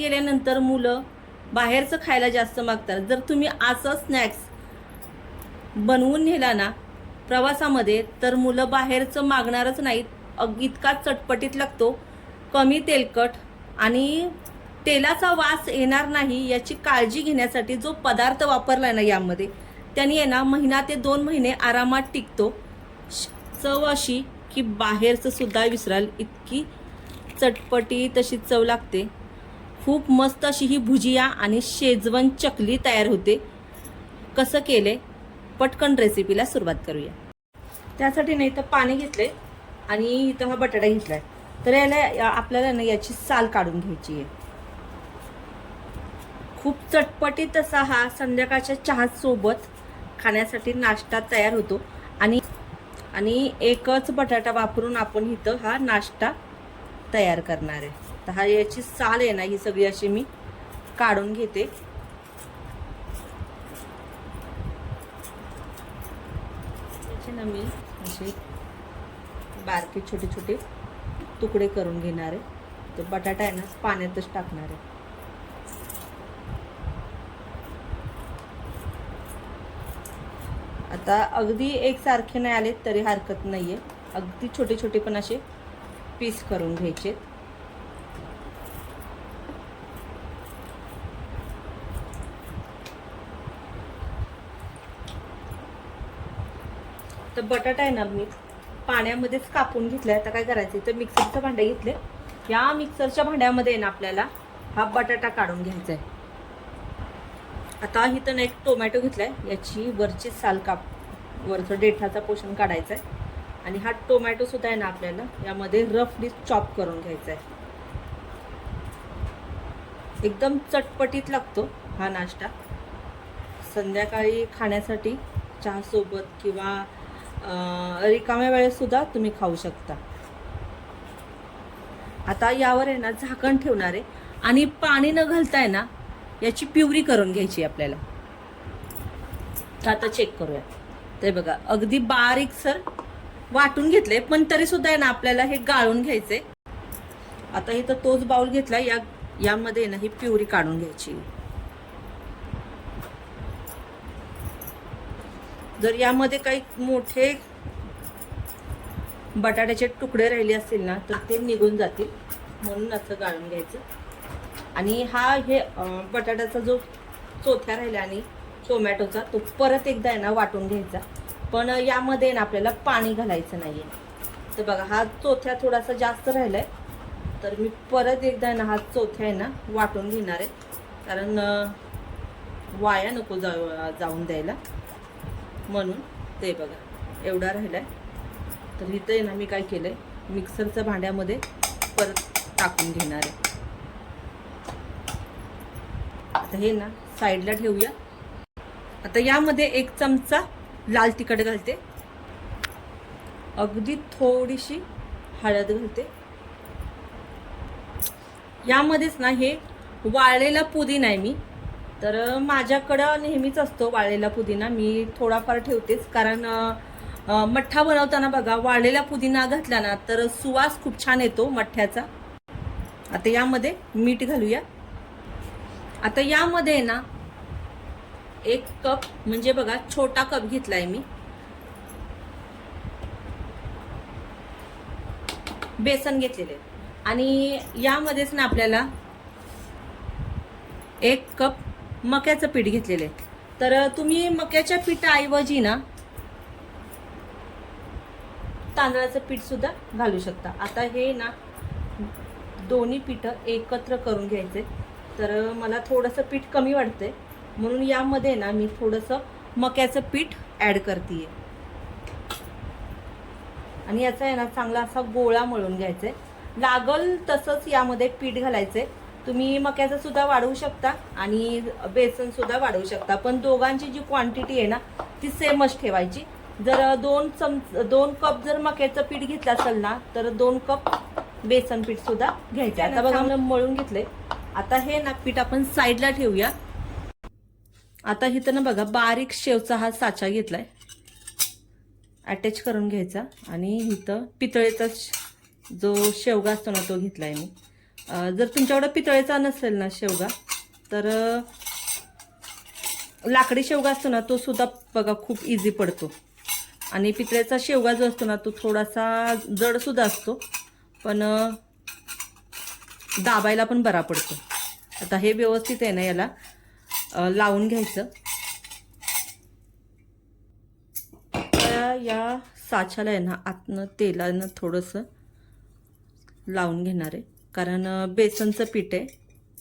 गेल्यानंतर मुलं बाहेरचं खायला जास्त मागतात. जर तुम्ही असं स्नॅक्स बनवून नेला ना प्रवासामध्ये तर मुलं बाहेरचं मागणारच नाहीत. अग इतका चटपटीत लागतो. कमी तेलकट आणि तेलाचा वास येणार नाही याची काळजी घेण्यासाठी जो पदार्थ वापरला ना यामध्ये त्यांनी ना महिना ते दोन महिने आरामात टिकतो. श- चव अशी की बाहेरचं सुद्धा विसराल. इतकी चटपटी तशी चव लागते. खूप मस्त अशी ही भुजिया आणि शेजवण चकली तयार होते. कसं केले पटकन रेसिपीला सुरुवात करूया. त्यासाठी नाही तर पाणी घेतले आणि इथं हा बटाटा घेतलाय. तर याला या- आपल्याला ना याची साल काढून घ्यायची आहे. खूप चटपटीत असा हा संध्याकाळच्या चहासोबत खाण्यासाठी नाश्ता तयार होतो. आणि आणि एकच बटाटा वापरून आपण इथं हा नाश्ता तयार करणार आहे. तर हा याची साल आहे ना ही सगळी अशी मी काढून घेते. ना मी असे बारके छोटे छोटे तुकडे करून घेणार आहे. तर बटाटा आहे ना पाण्यातच टाकणार आहे. आता अगदी एकसारखे नाही आले तरी हरकत नाही आहे अगदी छोटे छोटे पण असे पीस करून घ्यायचे तर बटाटा आहे ना मी पाण्यामध्येच कापून घेतलाय. आता काय करायचं तर मिक्सरचं भांडं घेतले या मिक्सरच्या भांड्यामध्ये आहे ना आपल्याला हा बटाटा काढून घ्यायचा आहे आता इथं ना एक टोमॅटो घेतलाय. याची वरची साल काप वरचं देठाचा पोषण काढायचा आहे आणि हा टोमॅटो सुद्धा आहे ना आपल्याला यामध्ये रफली चॉप करून घ्यायचा आहे एकदम चटपटीत लागतो हा नाश्ता. संध्याकाळी खाण्यासाठी चहासोबत किंवा रिकाम्या वेळेतसुद्धा तुम्ही खाऊ शकता. आता यावर आहे ना झाकण ठेवणार आहे. आणि पाणी न घालताय ना याची प्युरी करून घ्यायची आपल्याला. तर आता चेक करूया. ते बघा अगदी बारीक सर वाटून घेतले पण तरी सुद्धा आहे ना आपल्याला हे गाळून घ्यायचे आता इथं तोच बाउल घेतला या यामध्ये आहे ना ही प्युरी काढून घ्यायची. जर यामध्ये काही मोठे बटाट्याचे तुकडे राहिले असतील ना तर ते निघून जातील. म्हणून असं गाळून घ्यायचं. आणि हा हे बटाट्याचा जो चोथ्या राहिला आणि टोमॅटोचा तो परत एकदा आहे ना वाटून घ्यायचा. पण यामध्ये ना आपल्याला पाणी घालायचं नाही आहे तर बघा हा चोथ्या थोडासा जास्त राहिला आहे तर मी परत एकदा ना हा चोथ्या आहे ना वाटून घेणार आहे. कारण वाया नको जाऊ जाऊन द्यायला. म्हणून ते बघा एवढा राहिलाय. तर इथं आहे ना मी काय केलंय? मिक्सरच्या भांड्यामध्ये परत टाकून घेणार आहे. आता हे ना साईडला ठेवूया. आता यामध्ये एक चमचा लाल तिखट घालते. अगदी थोडीशी हळद घालते. यामध्येच ना हे वाळलेला पुदिना आहे मी. तर माझ्याकडं नेहमीच असतो वाळलेला पुदिना. मी थोडाफार ठेवतेच. कारण मठ्ठा बनवताना बघा वाळलेला पुदिना घातला ना तर सुवास खूप छान येतो मठ्ठ्याचा. आता यामध्ये मीठ घालूया. आता यामध्ये ना एक कप म्हणजे बघा छोटा कप घेतलाय मी. बेसन घेतलेले आणि यामध्येच ना आपल्याला एक कप मक्याचं पीठ घेतलेलं. आहे तर तुम्ही मक्याच्या पिठाऐवजी ना तांदळाचं पीठ सुद्धा घालू शकता. आता हे ना दोन्ही पिठं एकत्र करून घ्यायचे. तर मला थोडंसं पीठ कमी वाटतंय. म्हणून यामध्ये ना मी थोडंसं मक्याचं पीठ ॲड करते आणि याचा आहे ना चांगला असा गोळा मळून घ्यायचा आहे लागल तसंच यामध्ये पीठ घालायचं आहे तुम्ही मक्याचं सुद्धा वाढवू शकता आणि बेसन सुद्धा वाढवू शकता. पण दोघांची जी क्वांटिटी आहे ना ती सेमच ठेवायची. जर दोन चमच दोन कप जर मक्याचं पीठ घेतलं असेल ना तर दोन कप बेसन पीठ सुद्धा घ्यायचं. आता बघा मळून घेतलंय. आता हे ना पीठ आपण साईडला ठेवूया. आता इथं ना बघा बारीक शेवचा हा साचा घेतलाय. अटॅच करून घ्यायचा. आणि इथं पितळेचा जो शेवगा असतो ना तो घेतलाय मी. जर तुमच्याकडं पितळेचा नसेल ना शेवगा तर लाकडी शेवगा असतो ना तो सुद्धा बघा खूप इझी पडतो. आणि पितळेचा शेवगा जो असतो ना तो थोडासा जडसुद्धा असतो पण दाबायला पण बरा पडतो. आता हे व्यवस्थित आहे ना याला लावून घ्यायचं. या साच्याला आहे ना आतनं तेलानं थोडंसं लावून घेणार आहे. कारण बेसनचं पीठ आहे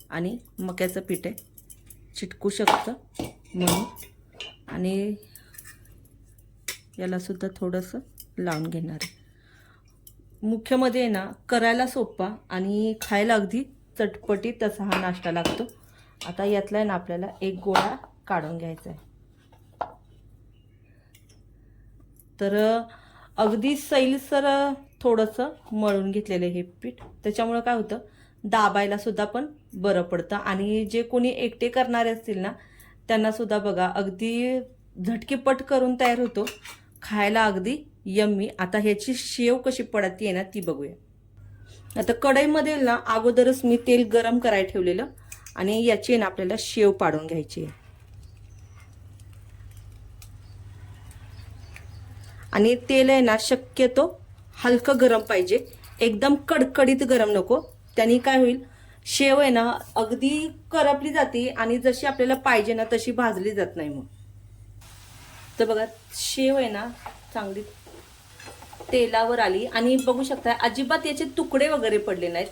आणि मक्याचं पीठ आहे. चिटकू शकतं म्हणून. आणि यालासुद्धा थोडंसं लावून घेणार आहे. मुख्यमध्ये आहे ना करायला सोपा आणि खायला अगदी चटपटीत तसा हा नाश्ता लागतो. आता यातला आहे ना आपल्याला एक गोळा काढून घ्यायचा आहे. तर अगदी सैलसर थोडंसं मळून घेतलेलं हे पीठ. त्याच्यामुळं काय होतं दाबायला सुद्धा पण बरं पडतं. आणि जे कोणी एकटे करणारे असतील ना त्यांना सुद्धा बघा अगदी झटकीपट करून तयार होतो. खायला अगदी यम्मी. आता ह्याची शेव कशी पडती आहे ना ती बघूया. आता कढईमध्ये ना अगोदरच मी तेल गरम करायला ठेवलेलं आणि याची आहे ना आपल्याला शेव पाडून घ्यायची आहे. आणि तेल आहे ना शक्यतो हलकं गरम पाहिजे. एकदम कडकडीत गरम नको. त्यांनी काय होईल? शेव आहे ना अगदी करपली जाते आणि जशी आपल्याला पाहिजे ना तशी भाजली जात नाही मग. तर बघा शेव आहे ना चांगली तेलावर आली. आणि बघू शकता अजिबात याचे तुकडे वगैरे पडले नाहीत.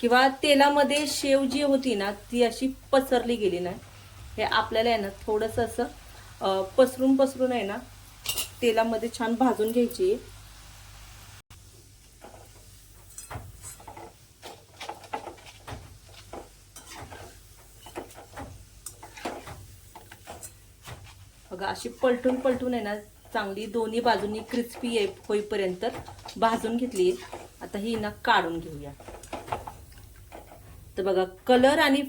किंवा तेलामध्ये शेव जी होती ना ती अशी पसरली गेली नाही. हे आपल्याला आहे ना थोडंसं असं पसरून पसरून आहे ना तेलामध्ये छान भाजून घ्यायची. बघा अशी पलटून पलटून आहे ना चांगली दोन्ही बाजूनी क्रिस्पी होईपर्यंत भाजून घेतली. आता ही ना काढून घेऊया. तर बघा कलर आणि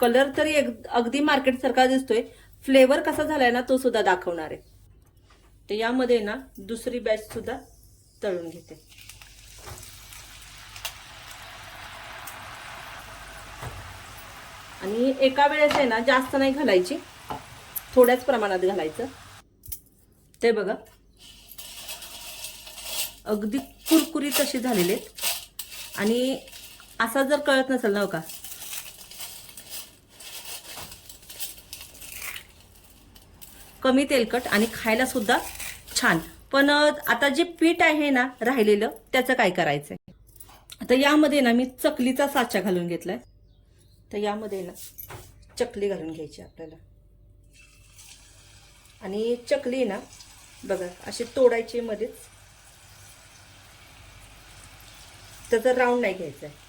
कलर तरी अगदी मार्केट सारखा दिसतोय. फ्लेवर कसा झालाय ना तो सुद्धा दाखवणार आहे. तर यामध्ये ना दुसरी बॅच सुद्धा तळून घेते. आणि एका वेळेस आहे ना जास्त नाही घालायची. थोड्याच प्रमाणात घालायचं. ते बघा. अगदी कुरकुरीत अशी झालेले आहेत. आणि असा जर कळत नसेल ना हो का कमी तेलकट आणि खायला सुद्धा छान. पण आता जे पीठ आहे ना राहिलेलं त्याचं काय करायचं आहे आता यामध्ये ना मी चकलीचा साचा घालून घेतलाय. तर यामध्ये ना चकली घालून घ्यायची आपल्याला. आणि चकली ना बघा अशी तोडायची मध्येच. त्याचा राऊंड नाही घ्यायचा आहे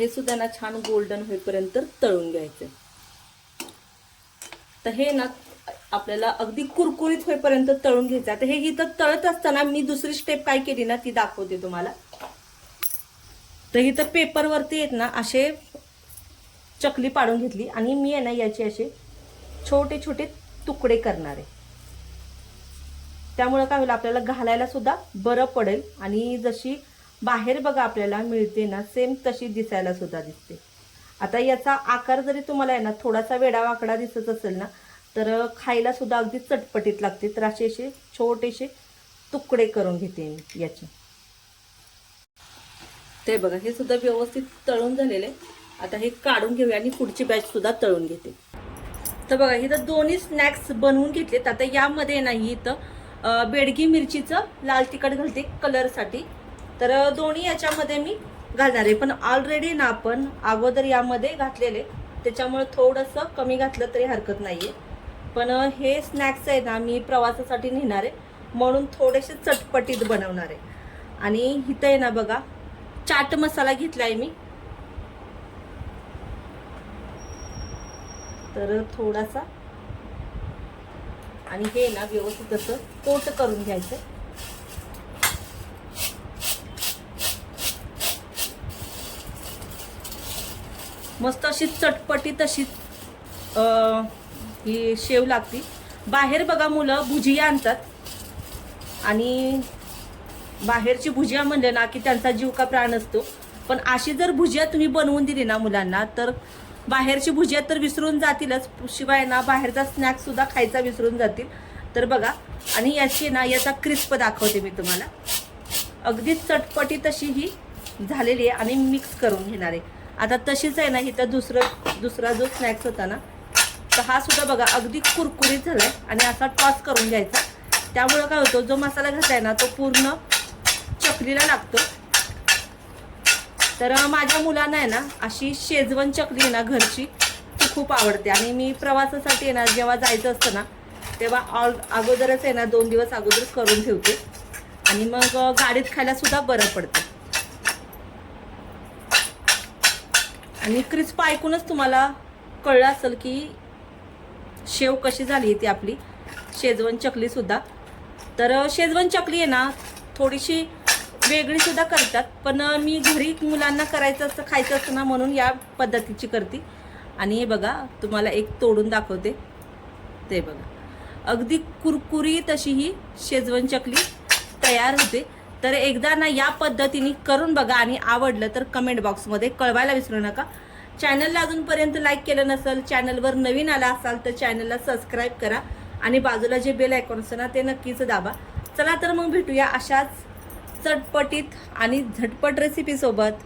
हे सुद्धा ना छान गोल्डन होईपर्यंत तळून घ्यायचं. तर हे ना आपल्याला अगदी कुरकुरीत होईपर्यंत तळून घ्यायचं. आता हे इथं तळत असताना मी दुसरी स्टेप काय केली ना ती दाखवते तुम्हाला. तर इथं पेपरवरती आहेत ना असे चकली पाडून घेतली आणि मी आहे ना याचे असे छोटे छोटे तुकडे करणार आहे. त्यामुळे काय होईल आपल्याला घालायला सुद्धा बरं पडेल आणि जशी बाहेर बघा आपल्याला मिळते ना सेम तशी दिसायला सुद्धा दिसते. आता याचा आकार जरी तुम्हाला आहे ना थोडासा वेडा वाकडा दिसत असेल ना तर खायला सुद्धा अगदी चटपटीत लागते. तर असे असे छोटेसे तुकडे करून घेते मी याचे. ते बघा हे सुद्धा व्यवस्थित तळून झालेले आता हे काढून घेऊया आणि पुढची बॅच सुद्धा तळून घेते. तर बघा इथं दोन्ही स्नॅक्स बनवून घेतलेत. आता यामध्ये नाही इथं बेडगी मिरचीचं लाल तिखट घालते कलरसाठी तर दोन्ही याच्यामध्ये मी घालणार आहे. पण ऑलरेडी ना आपण अगोदर यामध्ये घातलेले. त्याच्यामुळे थोडंसं कमी घातलं तरी हरकत नाही आहे पण हे स्नॅक्स आहे ना मी प्रवासासाठी नेणार आहे. म्हणून थोडेसे चटपटीत बनवणार आहे. आणि इथं आहे ना बघा चाट मसाला घेतला आहे मी. तर थोडासा. आणि हे ना व्यवस्थित असं कोट करून घ्यायचं मस्त अशी चटपटी तशीच ही शेव लागती. बाहेर बघा मुलं भुजिया आणतात. आणि बाहेरची भुजिया म्हणले ना की त्यांचा जीव का प्राण असतो. पण अशी जर भुजिया तुम्ही बनवून दिली ना मुलांना तर बाहेरची भुजिया तर विसरून जातीलच. शिवाय ना बाहेरचा स्नॅक्ससुद्धा खायचा विसरून जातील. तर बघा आणि याची ना याचा क्रिस्प दाखवते मी तुम्हाला. अगदी चटपटी तशी ही झालेली आहे आणि मिक्स करून घेणार आहे. आता तशीच आहे ना इथं दुसरं दुसरा जो स्नॅक्स होता ना तर हा सुद्धा बघा अगदी कुरकुरीत झालाय आणि असा टॉस करून घ्यायचा. त्यामुळं काय होतो जो मसाला घातलाय ना तो पूर्ण चकलीला लागतो. तर माझ्या मुलांना आहे ना अशी शेजवण चकली आहे ना घरची ती खूप आवडते. आणि मी प्रवासासाठी आहे ना जेव्हा जायचं असतं ना तेव्हा ऑल अगोदरच आहे ना दोन दिवस अगोदर करून ठेवते. आणि मग गाडीत खायला सुद्धा बरं पडतं. आणि क्रिस्प ऐकूनच तुम्हाला कळलं असेल की शेव कशी झाली ती आपली. शेजवण चकली सुद्धा. तर शेजवन चकली आहे ना थोडीशी वेगळी सुद्धा करतात. पण मी घरी मुलांना करायचं असतं खायचं असतं ना म्हणून या पद्धतीची करते. आणि हे बघा तुम्हाला एक तोडून दाखवते. ते बघा. अगदी कुरकुरीत अशी ही शेजवण चकली तयार होते. तर एकदा ना या पद्धतीने करून बघा आणि आवडलं तर कमेंट बॉक्समध्ये कळवायला विसरू नका. चॅनलला अजूनपर्यंत लाईक केलं नसेल चॅनलवर नवीन आला असाल तर चॅनलला सबस्क्राईब करा आणि बाजूला जे बेल आयकॉन असतं ना ते नक्कीच दाबा. चला तर मग भेटूया अशाच चटपटीत आणि झटपट रेसिपीसोबत